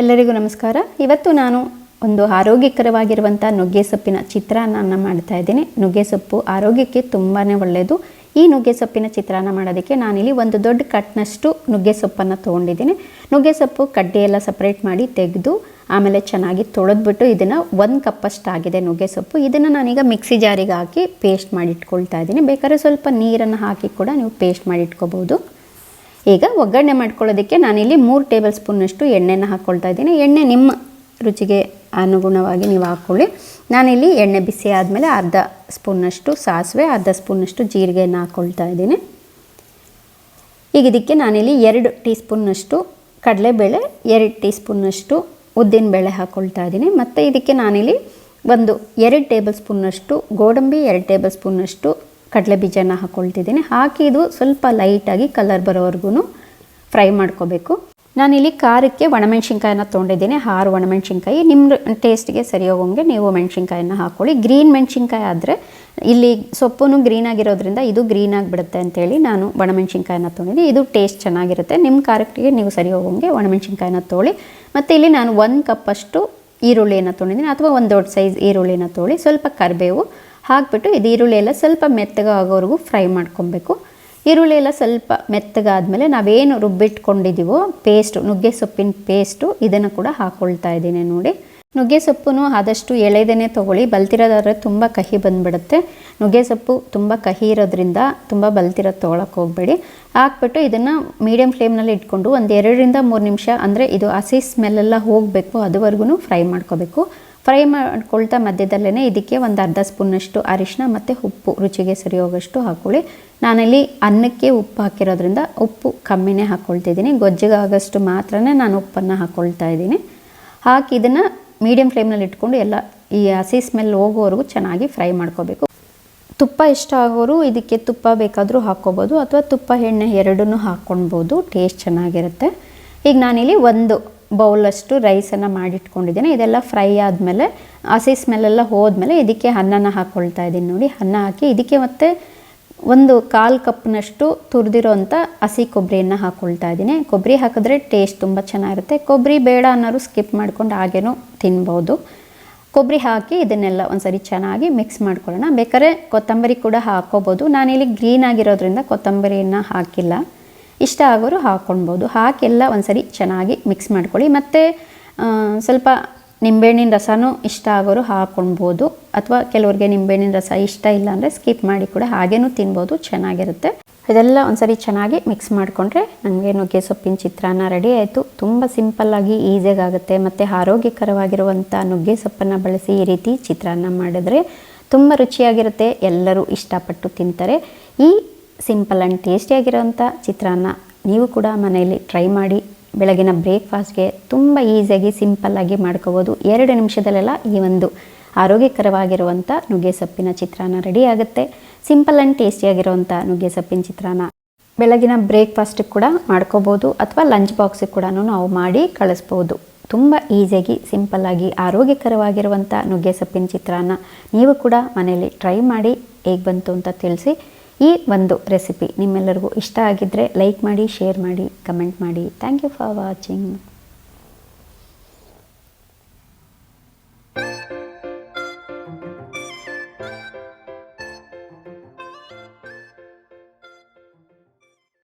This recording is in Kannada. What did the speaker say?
ಎಲ್ಲರಿಗೂ ನಮಸ್ಕಾರ. ಇವತ್ತು ನಾನು ಒಂದು ಆರೋಗ್ಯಕರವಾಗಿರುವಂಥ ನುಗ್ಗೆ ಸೊಪ್ಪಿನ ಚಿತ್ರಾನ್ನ ಮಾಡ್ತಾ ಇದ್ದೀನಿ. ನುಗ್ಗೆ ಸೊಪ್ಪು ಆರೋಗ್ಯಕ್ಕೆ ತುಂಬಾ ಒಳ್ಳೆಯದು ಈ ನುಗ್ಗೆ ಸೊಪ್ಪಿನ ಚಿತ್ರಾನ್ನ ಮಾಡೋದಕ್ಕೆ ನಾನಿಲ್ಲಿ ಒಂದು ದೊಡ್ಡ ಕಟ್ನಷ್ಟು ನುಗ್ಗೆ ಸೊಪ್ಪನ್ನು ತೊಗೊಂಡಿದ್ದೀನಿ. ನುಗ್ಗೆ ಸೊಪ್ಪು ಕಡ್ಡಿ ಎಲ್ಲ ಸಪ್ರೇಟ್ ಮಾಡಿ ತೆಗೆದು ಆಮೇಲೆ ಚೆನ್ನಾಗಿ ತೊಳೆದ್ಬಿಟ್ಟು ಇದನ್ನು ಒಂದು ಕಪ್ಪಷ್ಟು ಆಗಿದೆ ನುಗ್ಗೆ ಸೊಪ್ಪು. ಇದನ್ನು ನಾನೀಗ ಮಿಕ್ಸಿ ಜಾರಿಗೆ ಹಾಕಿ ಪೇಸ್ಟ್ ಮಾಡಿ ಇಟ್ಕೊಳ್ತಾ ಇದ್ದೀನಿ. ಬೇಕಾದ್ರೆ ಸ್ವಲ್ಪ ನೀರನ್ನು ಹಾಕಿ ಕೂಡ ನೀವು ಪೇಸ್ಟ್ ಮಾಡಿ ಇಟ್ಕೋಬೋದು ಈಗ ಒಗ್ಗರಣೆ ಮಾಡ್ಕೊಳ್ಳೋದಕ್ಕೆ ನಾನಿಲ್ಲಿ ಮೂರು ಟೇಬಲ್ ಸ್ಪೂನಷ್ಟು ಎಣ್ಣೆನ ಹಾಕ್ಕೊಳ್ತಾ ಇದ್ದೀನಿ. ಎಣ್ಣೆ ನಿಮ್ಮ ರುಚಿಗೆ ಅನುಗುಣವಾಗಿ ನೀವು ಹಾಕ್ಕೊಳ್ಳಿ. ನಾನಿಲ್ಲಿ ಎಣ್ಣೆ ಬಿಸಿ ಆದಮೇಲೆ ಅರ್ಧ ಸ್ಪೂನಷ್ಟು ಸಾಸಿವೆ, ಅರ್ಧ ಸ್ಪೂನಷ್ಟು ಜೀರಿಗೆಯನ್ನು ಹಾಕ್ಕೊಳ್ತಾ ಇದ್ದೀನಿ. ಈಗ ಇದಕ್ಕೆ ನಾನಿಲ್ಲಿ ಎರಡು ಟೀ ಸ್ಪೂನ್ನಷ್ಟು ಕಡಲೆಬೇಳೆ, ಎರಡು ಟೀ ಸ್ಪೂನ್ನಷ್ಟು ಉದ್ದಿನಬೇಳೆ ಹಾಕ್ಕೊಳ್ತಾ ಇದ್ದೀನಿ. ಮತ್ತು ಇದಕ್ಕೆ ನಾನಿಲ್ಲಿ ಒಂದು ಎರಡು ಟೇಬಲ್ ಸ್ಪೂನ್ನಷ್ಟು ಗೋಡಂಬಿ, ಎರಡು ಟೇಬಲ್ ಸ್ಪೂನ್ನಷ್ಟು ಕಡಲೆ ಬೀಜನ ಹಾಕ್ಕೊಳ್ತಿದ್ದೀನಿ ಹಾಕಿ ಇದು ಸ್ವಲ್ಪ ಲೈಟಾಗಿ ಕಲರ್ ಬರೋವರೆಗೂ ಫ್ರೈ ಮಾಡ್ಕೋಬೇಕು. ನಾನಿಲ್ಲಿ ಖಾರಕ್ಕೆ ಒಣಮೆಣಸಿನ್ಕಾಯನ್ನ ತೊಗೊಂಡಿದ್ದೀನಿ. ಹಾರು ಒಣಮೆಣ್ಸಿನ್ಕಾಯಿ. ನಿಮ್ಮ ಟೇಸ್ಟಿಗೆ ಸರಿ ಹೋಗೋಂಗೆ ನೀವು ಮೆಣ್ಸಿನ್ಕಾಯನ್ನ ಹಾಕ್ಕೊಳ್ಳಿ ಗ್ರೀನ್ ಮೆಣಸಿನ್ಕಾಯಿ ಆದರೆ ಇಲ್ಲಿ ಸೊಪ್ಪು ಗ್ರೀನ್ ಆಗಿರೋದ್ರಿಂದ ಇದು ಗ್ರೀನ್ ಆಗಿಬಿಡುತ್ತೆ ಅಂತೇಳಿ ನಾನು ಒಣಮೆಣ್ಸಿನ್ಕಾಯನ್ನ ತೊಗೊಂಡಿದ್ದೀನಿ. ಇದು ಟೇಸ್ಟ್ ಚೆನ್ನಾಗಿರುತ್ತೆ. ನಿಮ್ಮ ಖಾರಕ್ಕೆ ನೀವು ಸರಿ ಹೋಗೋಂಗೆ ಒಣಮೆಣ್ಸಿನ್ಕಾಯನ್ನ ತೊಗೊಳ್ಳಿ. ಮತ್ತು ಇಲ್ಲಿ ನಾನು ಒಂದು ಕಪ್ಪಷ್ಟು ಈರುಳ್ಳಿಯನ್ನು ತೊಗೊಂಡಿದ್ದೀನಿ. ಅಥವಾ ಒಂದು ದೊಡ್ಡ ಸೈಜ್ ಈರುಳ್ಳಿನ ತೊಗೊಳ್ಳಿ. ಸ್ವಲ್ಪ ಕರಿಬೇವು ಹಾಕ್ಬಿಟ್ಟು ಇದು ಈರುಳ್ಳಿ ಎಲ್ಲ ಸ್ವಲ್ಪ ಮೆತ್ತಗಾಗೋವರೆಗೂ ಫ್ರೈ ಮಾಡ್ಕೊಬೇಕು. ಈರುಳ್ಳಿ ಎಲ್ಲ ಸ್ವಲ್ಪ ಮೆತ್ತಗಾದ್ಮೇಲೆ ನಾವೇನು ರುಬ್ಬಿಟ್ಕೊಂಡಿದ್ದೀವೋ ಪೇಸ್ಟು, ನುಗ್ಗೆ ಸೊಪ್ಪಿನ ಪೇಸ್ಟು ಇದನ್ನು ಕೂಡ ಹಾಕ್ಕೊಳ್ತಾ ಇದ್ದೀನಿ ನೋಡಿ. ನುಗ್ಗೆ ಸೊಪ್ಪು ಆದಷ್ಟು ಎಳೆದೇ ತೊಗೊಳ್ಳಿ. ಬಲ್ತಿರೋದಾದ್ರೆ ತುಂಬ ಕಹಿ ಬಂದುಬಿಡುತ್ತೆ. ನುಗ್ಗೆ ಸೊಪ್ಪು ತುಂಬ ಕಹಿ ಇರೋದ್ರಿಂದ ತುಂಬ ಬಲ್ತಿರೋದು ತೊಗೊಳಕ್ಕೆ ಹೋಗಬೇಡಿ. ಹಾಕ್ಬಿಟ್ಟು ಇದನ್ನು ಮೀಡಿಯಮ್ ಫ್ಲೇಮ್ನಲ್ಲಿ ಇಟ್ಕೊಂಡು ಒಂದು ಎರಡರಿಂದ ಮೂರು ನಿಮಿಷ, ಅಂದರೆ ಇದು ಹಸಿ ಸ್ಮೆಲ್ಲೆಲ್ಲ ಹೋಗಬೇಕು, ಅದುವರೆಗೂ ಫ್ರೈ ಮಾಡ್ಕೋಬೇಕು. ಫ್ರೈ ಮಾಡ್ಕೊಳ್ತಾ ಮಧ್ಯದಲ್ಲೇ ಇದಕ್ಕೆ ಒಂದು ಅರ್ಧ ಸ್ಪೂನಷ್ಟು ಅರಿಶಿನ ಮತ್ತು ಉಪ್ಪು. ರುಚಿಗೆ ಸರಿ ಹೋಗೋಷ್ಟು ಹಾಕ್ಕೊಳ್ಳಿ ನಾನಲ್ಲಿ ಅನ್ನಕ್ಕೆ ಉಪ್ಪು ಹಾಕಿರೋದ್ರಿಂದ ಉಪ್ಪು ಕಮ್ಮಿನೇ ಹಾಕ್ಕೊಳ್ತಿದ್ದೀನಿ ಗೊಜ್ಜಿಗಾಗಷ್ಟು ಮಾತ್ರ ನಾನು ಉಪ್ಪನ್ನು ಹಾಕ್ಕೊಳ್ತಾ ಇದ್ದೀನಿ. ಹಾಕಿ ಇದನ್ನು ಮೀಡಿಯಂ ಫ್ಲೇಮ್ನಲ್ಲಿ ಇಟ್ಕೊಂಡು ಎಲ್ಲ ಈ ಹಸಿ ಸ್ಮೆಲ್ ಹೋಗೋವರೆಗೂ ಚೆನ್ನಾಗಿ ಫ್ರೈ ಮಾಡ್ಕೋಬೇಕು. ತುಪ್ಪ ಇಷ್ಟ ಆಗೋರು ಇದಕ್ಕೆ ತುಪ್ಪ ಬೇಕಾದರೂ ಹಾಕ್ಕೋಬೋದು ಅಥವಾ ತುಪ್ಪ, ಎಣ್ಣೆ ಎರಡನ್ನೂ ಹಾಕ್ಕೊಳ್ಬೋದು. ಟೇಸ್ಟ್ ಚೆನ್ನಾಗಿರುತ್ತೆ. ಈಗ ನಾನಿಲ್ಲಿ ಒಂದು ಬೌಲಷ್ಟು ರೈಸನ್ನು ಮಾಡಿಟ್ಕೊಂಡಿದ್ದೀನಿ. ಇದೆಲ್ಲ ಫ್ರೈ ಆದಮೇಲೆ ಹಸಿ ಸ್ಮೆಲ್ಲೆಲ್ಲ ಹೋದ್ಮೇಲೆ ಇದಕ್ಕೆ ಅನ್ನನ ಹಾಕ್ಕೊಳ್ತಾ ಇದ್ದೀನಿ ನೋಡಿ. ಅನ್ನ ಹಾಕಿ ಇದಕ್ಕೆ ಮತ್ತೆ ಒಂದು ಕಾಲು ಕಪ್ನಷ್ಟು ತುರಿದಿರೋಂಥ ಹಸಿ ಕೊಬ್ಬರಿಯನ್ನು ಹಾಕ್ಕೊಳ್ತಾ ಇದ್ದೀನಿ. ಕೊಬ್ಬರಿ ಹಾಕಿದ್ರೆ ಟೇಸ್ಟ್ ತುಂಬ ಚೆನ್ನಾಗಿರುತ್ತೆ. ಕೊಬ್ಬರಿ ಬೇಡ ಅನ್ನೋರು ಸ್ಕಿಪ್ ಮಾಡ್ಕೊಂಡು ಹಾಗೇನೂ ತಿನ್ಬೋದು. ಕೊಬ್ಬರಿ ಹಾಕಿ ಇದನ್ನೆಲ್ಲ ಒಂದ್ಸರಿ ಚೆನ್ನಾಗಿ ಮಿಕ್ಸ್ ಮಾಡ್ಕೊಳ್ಳೋಣ. ಬೇಕಾದ್ರೆ ಕೊತ್ತಂಬರಿ ಕೂಡ ಹಾಕ್ಕೋಬೋದು. ನಾನಿಲ್ಲಿ ಗ್ರೀನ್ ಆಗಿರೋದ್ರಿಂದ ಕೊತ್ತಂಬರಿಯನ್ನು ಹಾಕಿಲ್ಲ. ಇಷ್ಟ ಆಗೋರು ಹಾಕ್ಕೊಳ್ಬೋದು ಹಾಕಿ ಎಲ್ಲ ಒಂದ್ಸರಿ ಚೆನ್ನಾಗಿ ಮಿಕ್ಸ್ ಮಾಡ್ಕೊಳ್ಳಿ. ಮತ್ತು ಸ್ವಲ್ಪ ನಿಂಬೆಹಣ್ಣಿನ ರಸನೂ ಇಷ್ಟ ಆಗೋರು ಹಾಕ್ಕೊಳ್ಬೋದು ಅಥವಾ ಕೆಲವ್ರಿಗೆ ನಿಂಬೆಹಣ್ಣಿನ ರಸ ಇಷ್ಟ ಇಲ್ಲ ಅಂದರೆ ಸ್ಕಿಪ್ ಮಾಡಿ ಕೂಡ ಹಾಗೇನೂ ತಿನ್ಬೋದು. ಚೆನ್ನಾಗಿರುತ್ತೆ. ಇದೆಲ್ಲ ಒಂದ್ಸರಿ ಚೆನ್ನಾಗಿ ಮಿಕ್ಸ್ ಮಾಡಿಕೊಂಡ್ರೆ ನನಗೆ ನುಗ್ಗೆ ಸೊಪ್ಪಿನ ಚಿತ್ರಾನ್ನ ರೆಡಿ ಆಯಿತು. ತುಂಬ ಸಿಂಪಲ್ಲಾಗಿ ಆಗುತ್ತೆ. ಮತ್ತು ಆರೋಗ್ಯಕರವಾಗಿರುವಂಥ ನುಗ್ಗೆ ಸೊಪ್ಪನ್ನು ಬಳಸಿ ಈ ರೀತಿ ಚಿತ್ರಾನ್ನ ಮಾಡಿದ್ರೆ ತುಂಬ ರುಚಿಯಾಗಿರುತ್ತೆ. ಎಲ್ಲರೂ ಇಷ್ಟಪಟ್ಟು ತಿಂತಾರೆ. ಈ ಸಿಂಪಲ್ ಆ್ಯಂಡ್ ಟೇಸ್ಟಿಯಾಗಿರೋಂಥ ಚಿತ್ರಾನ್ನ ನೀವು ಕೂಡ ಮನೆಯಲ್ಲಿ ಟ್ರೈ ಮಾಡಿ. ಬೆಳಗಿನ ಬ್ರೇಕ್ಫಾಸ್ಟ್ಗೆ ತುಂಬ ಈಸಿಯಾಗಿ ಸಿಂಪಲ್ಲಾಗಿ ಮಾಡ್ಕೋಬೋದು. ಎರಡು ನಿಮಿಷದಲ್ಲೆಲ್ಲ ಈ ಒಂದು ಆರೋಗ್ಯಕರವಾಗಿರುವಂಥ ನುಗ್ಗೆ ಸೊಪ್ಪಿನ ಚಿತ್ರಾನ್ನ ರೆಡಿ ಆಗುತ್ತೆ. ಸಿಂಪಲ್ ಆ್ಯಂಡ್ ಟೇಸ್ಟಿಯಾಗಿರುವಂಥ ನುಗ್ಗೆ ಸೊಪ್ಪಿನ ಚಿತ್ರಾನ್ನ ಬೆಳಗಿನ ಬ್ರೇಕ್ಫಾಸ್ಟಿಗೆ ಕೂಡ ಮಾಡ್ಕೋಬೋದು ಅಥವಾ ಲಂಚ್ ಬಾಕ್ಸಿಗೆ ಕೂಡ ನಾವು ಮಾಡಿ ಕಳಿಸ್ಬೋದು. ತುಂಬ ಈಸಿಯಾಗಿ ಸಿಂಪಲ್ಲಾಗಿ ಆರೋಗ್ಯಕರವಾಗಿರುವಂಥ ನುಗ್ಗೆ ಸೊಪ್ಪಿನ ಚಿತ್ರಾನ್ನ ನೀವು ಕೂಡ ಮನೆಯಲ್ಲಿ ಟ್ರೈ ಮಾಡಿ ಹೇಗೆ ಬಂತು ಅಂತ ತಿಳಿಸಿ. ಈ ಒಂದು ರೆಸಿಪಿ ನಿಮ್ಮೆಲ್ಲರಿಗೂ ಇಷ್ಟ ಆಗಿದ್ದರೆ ಲೈಕ್ ಮಾಡಿ, ಶೇರ್ ಮಾಡಿ, ಕಮೆಂಟ್ ಮಾಡಿ. Thank you for watching